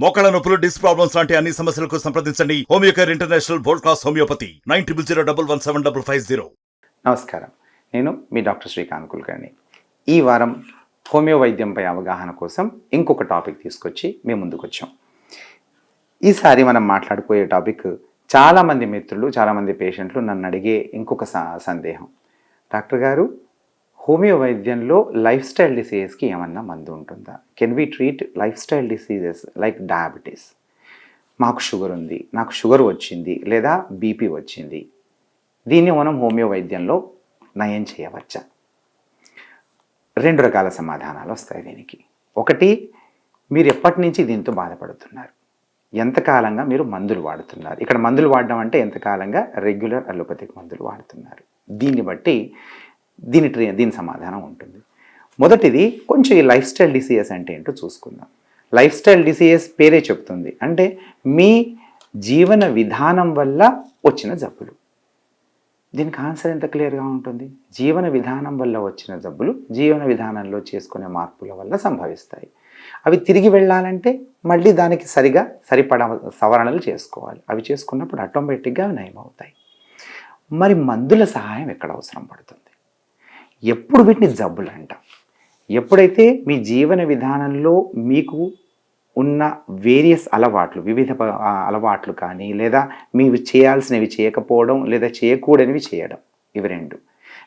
మోకాళ్ళ నొప్పులు disc problems లాంటి అన్ని సమస్యలకు సంప్రదించండి. Homeocare international world class homeopathy nine triple zero double one seven double five zero. నమస్కారం. నేను మీ డాక్టర్ శ్రీకాంత్ కుల్కర్ణి. ఈ వారం హోమియో వైద్యంపై అవగాహన కోసం ఇంకొక టాపిక్ తీసుకొచ్చి మేము ముందుకు వచ్చాం ఈసారి మనం మాట్లాడుకోయే టాపిక్ చాలామంది మిత్రులు చాలామంది పేషెంట్లు నన్ను అడిగే ఇంకొక స- సందేహం. డాక్టర్ గారు హోమియో వైద్యంలో లైఫ్ స్టైల్ డిసీజెస్కి ఏమన్నా మందు ఉంటుందా? Can we treat lifestyle diseases like diabetes? మాకు షుగర్ ఉంది నాకు షుగర్ వచ్చింది లేదా బీపీ వచ్చింది. దీన్ని మనం హోమియో వైద్యంలో నయం చేయవచ్చా? రెండు రకాల సమాధానాలు వస్తాయి దీనికి. ఒకటి మీరు ఎప్పటి నుంచి దీంతో బాధపడుతున్నారు? ఎంతకాలంగా మీరు మందులు వాడుతున్నారు? ఇక్కడ మందులు వాడడం అంటే ఎంతకాలంగా రెగ్యులర్ అలోపతిక్ మందులు వాడుతున్నారు. దీన్ని బట్టి దీని ట్రీ- దీని సమాధానం ఉంటుంది. మొదటిది కొంచెం ఈ లైఫ్ స్టైల్ డిసీజెస్ అంటే ఏంటో చూసుకుందాం. లైఫ్ స్టైల్ డిసీజెస్ పేరే చెప్తుంది. అంటే మీ జీవన విధానం వల్ల వచ్చిన జబ్బులు. దీనికి ఆన్సర్ ఎంత క్లియర్గా ఉంటుంది? జీవన విధానం వల్ల వచ్చిన జబ్బులు జీవన విధానంలో చేసుకునే మార్పుల వల్ల సంభవిస్తాయి. అవి తిరిగి వెళ్ళాలంటే మళ్ళీ దానికి సరిగా సరిపడ సవరణలు చేసుకోవాలి. అవి చేసుకున్నప్పుడు ఆటోమేటిక్గా అవి నయమవుతాయి. మరి మందుల సహాయం ఎక్కడ అవసరం పడుతుంది? ఎప్పుడు వీటిని జబ్బులు అంట ఎప్పుడైతే మీ జీవన విధానంలో మీకు ఉన్న వేరియస్ అలవాట్లు వివిధ అలవాట్లు కానీ లేదా మీరు చేయాల్సినవి చేయకపోవడం లేదా చేయకూడనివి చేయడం ఇవి రెండు.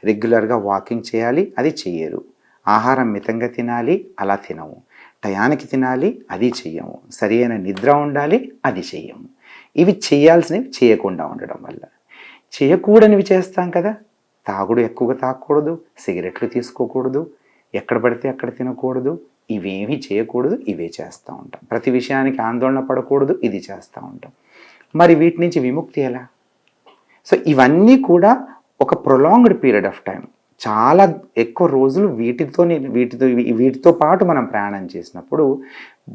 రెగ్యులర్గా వాకింగ్ చేయాలి అది చేయరు ఆహారం మితంగా తినాలి అలా తినము. టయానికి తినాలి అది చెయ్యము. సరి అయిన నిద్ర ఉండాలి అది చెయ్యము. ఇవి చేయాల్సినవి చేయకుండా ఉండడం వల్ల. చేయకూడనివి చేస్తాం కదా? తాగుడు ఎక్కువగా తాగకూడదు సిగరెట్లు తీసుకోకూడదు ఎక్కడ పడితే అక్కడ తినకూడదు ఇవేమీ చేయకూడదు ఇవే చేస్తూ ఉంటాం. ప్రతి విషయానికి ఆందోళన పడకూడదు ఇది చేస్తూ ఉంటాం. మరి వీటి నుంచి విముక్తి ఎలా? సో ఇవన్నీ కూడా ఒక ప్రొలాంగ్డ్ పీరియడ్ ఆఫ్ టైం చాలా ఎక్కువ రోజులు వీటితో వీటితో వీటితో పాటు మనం ప్రయాణం చేసినప్పుడు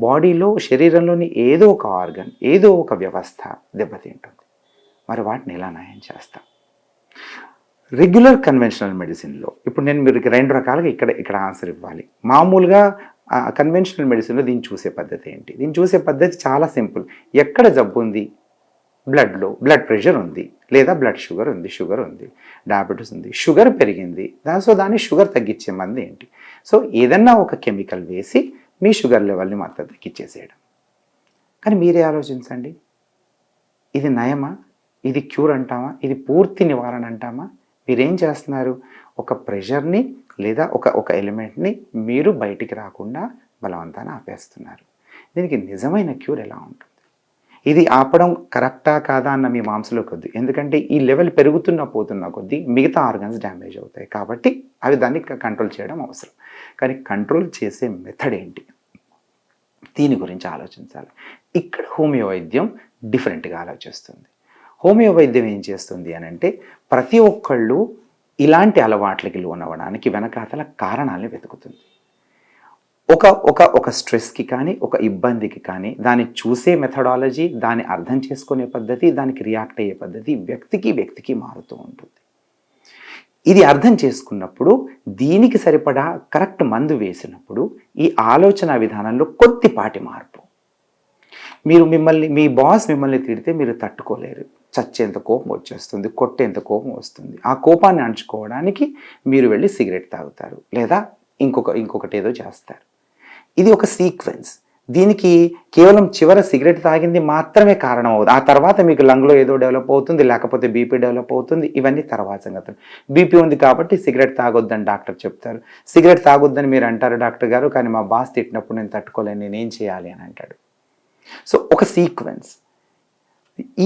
బాడీలో శరీరంలోని ఏదో ఒక ఆర్గన్ ఏదో ఒక వ్యవస్థ దెబ్బతింటుంది. మరి వాటిని ఎలా నయం చేస్తాం? రెగ్యులర్ కన్వెన్షనల్ మెడిసిన్లో ఇప్పుడు నేను మీరు రెండు రకాలుగా ఇక్కడ ఇక్కడ ఆన్సర్ ఇవ్వాలి. మామూలుగా కన్వెన్షనల్ మెడిసిన్లో దీన్ని చూసే పద్ధతి ఏంటి? దీన్ని చూసే పద్ధతి చాలా సింపుల్. ఎక్కడ జబ్బు ఉంది? బ్లడ్లో బ్లడ్ ప్రెషర్ ఉంది. లేదా బ్లడ్ షుగర్ ఉంది షుగర్ ఉంది. డయాబెటీస్ ఉంది. షుగర్ పెరిగింది. దాని సో దాన్ని షుగర్ తగ్గించే మంది ఏంటి? సో ఏదన్నా ఒక కెమికల్ వేసి మీ షుగర్ లెవెల్ని మాత్రం తగ్గించేసేయడం. కానీ మీరే ఆలోచించండి. ఇది నయమా? ఇది క్యూర్ అంటామా? ఇది పూర్తి నివారణ అంటామా? మీరేం చేస్తున్నారు? ఒక ప్రెషర్ని లేదా ఒక ఒక ఎలిమెంట్ని మీరు బయటికి రాకుండా బలవంతాన ఆపేస్తున్నారు. దీనికి నిజమైన క్యూర్ ఎలా ఉంటుంది? ఇది ఆపడం కరెక్టా కాదా అన్న మీ మాంసంలో కొద్ది. ఎందుకంటే ఈ లెవెల్ పెరుగుతున్న పోతున్న కొద్దీ మిగతా ఆర్గన్స్ డ్యామేజ్ అవుతాయి కాబట్టి అవి దాన్ని కంట్రోల్ చేయడం అవసరం. కానీ కంట్రోల్ చేసే మెథడ్ ఏంటి? దీని గురించి ఆలోచించాలి. ఇక్కడ హోమియో వైద్యం డిఫరెంట్గా ఆలోచిస్తుంది. హోమియో వైద్యం ఏం చేస్తుంది అని అంటే ప్రతి ఒక్కళ్ళు ఇలాంటి అలవాట్లకి లోనవ్వడానికి వెనకాతల కారణాలను వెతుకుతుంది. ఒక ఒక ఒక స్ట్రెస్కి కానీ ఒక ఇబ్బందికి కానీ దాన్ని చూసే మెథడాలజీ దాన్ని అర్థం చేసుకునే పద్ధతి దానికి రియాక్ట్ అయ్యే పద్ధతి వ్యక్తికి వ్యక్తికి మారుతూ ఉంటుంది. ఇది అర్థం చేసుకున్నప్పుడు దీనికి సరిపడా కరెక్ట్ మందు వేసినప్పుడు ఈ ఆలోచన విధానంలో కొద్దిపాటి మార్పు. మీరు మిమ్మల్ని మీ బాస్ మిమ్మల్ని తిడితే మీరు తట్టుకోలేరు. చచ్చేంత కోపం వచ్చేస్తుంది కొట్టేంత కోపం వస్తుంది. ఆ కోపాన్ని అణుచుకోవడానికి మీరు వెళ్ళి సిగరెట్ తాగుతారు లేదా ఇంకొక ఇంకొకటి ఏదో చేస్తారు. ఇది ఒక సీక్వెన్స్. దీనికి కేవలం చివర సిగరెట్ తాగింది మాత్రమే కారణం అవుతుంది. ఆ తర్వాత మీకు లంగ్లో ఏదో డెవలప్ అవుతుంది లేకపోతే బీపీ డెవలప్ అవుతుంది ఇవన్నీ తర్వాత సంగతులు. బీపీ ఉంది కాబట్టి సిగరెట్ తాగొద్దని డాక్టర్ చెప్తారు. సిగరెట్ తాగొద్దని మీరు అంటారు డాక్టర్ గారు కానీ మా బాస్ తిట్టినప్పుడు నేను తట్టుకోలేను నేనేం చేయాలి అని అంటాడు. సో ఒక సీక్వెన్స్.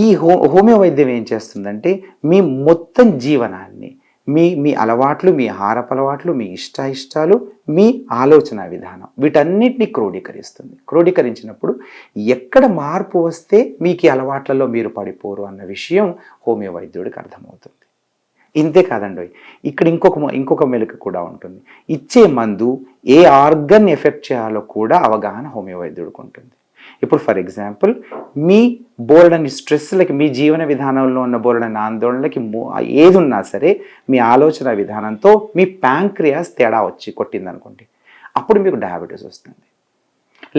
ఈ హో హోమియో వైద్యం ఏం చేస్తుందంటే మీ మొత్తం జీవనాన్ని మీ మీ అలవాట్లు మీ ఆహారపు అలవాట్లు మీ ఇష్ట ఇష్టాలు మీ ఆలోచన విధానం వీటన్నిటిని క్రోడీకరిస్తుంది. క్రోడీకరించినప్పుడు ఎక్కడ మార్పు వస్తే మీకు ఈ అలవాట్లలో మీరు పడిపోరు అన్న విషయం హోమియో వైద్యుడికి అర్థమవుతుంది. ఇంతే కాదండి ఇక్కడ ఇంకొక ఇంకొక మెలకు కూడా ఉంటుంది. ఇచ్చే మందు ఏ ఆర్గన్ ఎఫెక్ట్ చేయాలో కూడా అవగాహన హోమియో వైద్యుడికి ఉంటుంది. ఇప్పుడు ఫర్ ఎగ్జాంపుల్ మీ బోర్డని స్ట్రెస్లకి మీ జీవన విధానంలో ఉన్న బోర్డని ఆందోళనలకి ఏది ఉన్నా సరే మీ ఆలోచన విధానంతో మీ ప్యాంక్రియాస్ తేడా వచ్చి కొట్టిందనుకోండి. అప్పుడు మీకు డయాబెటీస్ వస్తుంది.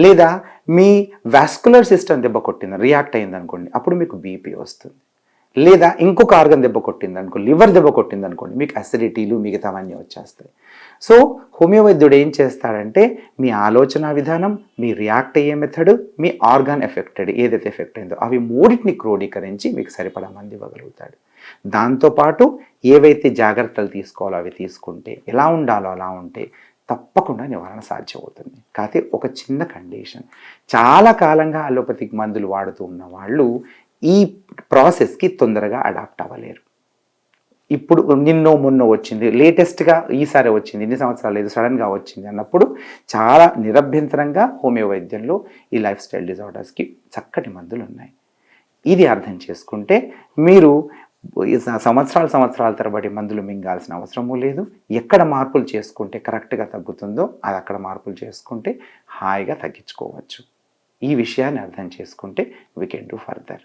లేదా మీ వాస్కులర్ సిస్టమ్ దెబ్బ కొట్టింది రియాక్ట్ అయింది అనుకోండి అప్పుడు మీకు బీపీ వస్తుంది. లేదా ఇంకొక ఆర్గన్ దెబ్బ కొట్టింది అనుకో లివర్ దెబ్బ కొట్టింది అనుకోండి మీకు అసిడిటీలు మిగతావన్నీ వచ్చేస్తాయి. సో హోమియో వైద్యుడు ఏం చేస్తాడంటే మీ ఆలోచన విధానం మీ రియాక్ట్ అయ్యే మెథడ్ మీ ఆర్గాన్ ఎఫెక్టెడ్ ఏదైతే ఎఫెక్ట్ అయిందో అవి మూడింటిని క్రోడీకరించి మీకు సరిపడా మంది ఇవ్వగలుగుతాడు. దాంతోపాటు ఏవైతే జాగ్రత్తలు తీసుకోవాలో అవి తీసుకుంటే ఎలా ఉండాలో అలా ఉంటే తప్పకుండా నివారణ సాధ్యమవుతుంది. కాకపోతే ఒక చిన్న కండిషన్ చాలా కాలంగా అలోపతిక్ మందులు వాడుతూ ఉన్న వాళ్ళు ఈ ప్రాసెస్కి తొందరగా అడాప్ట్ అవ్వలేరు. ఇప్పుడు నిన్నో మొన్నో వచ్చింది. లేటెస్ట్గా ఈసారి వచ్చింది. ఇన్ని సంవత్సరాలు లేదు. సడన్గా వచ్చింది అన్నప్పుడు చాలా నిరభ్యంతరంగా హోమియో వైద్యంలో ఈ లైఫ్ స్టైల్ డిజార్డర్స్కి చక్కటి మందులు ఉన్నాయి. ఇది అర్థం చేసుకుంటే మీరు ఈ సంవత్సరాల సంవత్సరాల తరబడి మందులు మింగాల్సిన అవసరము లేదు. ఎక్కడ మార్పులు చేసుకుంటే కరెక్ట్గా తగ్గుతుందో అది అక్కడ మార్పులు చేసుకుంటే హాయిగా తగ్గించుకోవచ్చు. ఈ విషయాన్ని అర్థం చేసుకుంటే వీ కెన్ డూ ఫర్దర్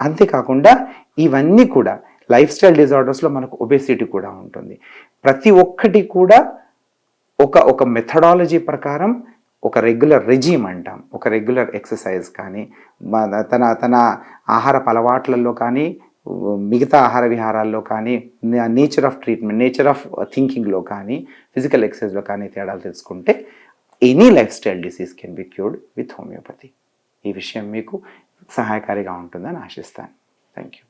అంతేకాకుండా ఇవన్నీ కూడా లైఫ్ స్టైల్ డిజార్డర్స్లో మనకు ఒబేసిటీ కూడా ఉంటుంది. ప్రతి ఒక్కటి కూడా ఒక ఒక మెథడాలజీ ప్రకారం ఒక రెగ్యులర్ రెజీమ్ అంటాం. ఒక రెగ్యులర్ ఎక్సర్సైజ్ కానీ తన తన ఆహారపు అలవాట్లలో కానీ మిగతా ఆహార విహారాల్లో కానీ nature of treatment nature of థింకింగ్లో కానీ ఫిజికల్ ఎక్సర్సైజ్లో కానీ తేడాలు తెలుసుకుంటే any life style disease can be cured with homeopathy. ఈ విషయం మీకు సహాయకారిగా ఉంటుందని ఆశిస్తాను. Thank you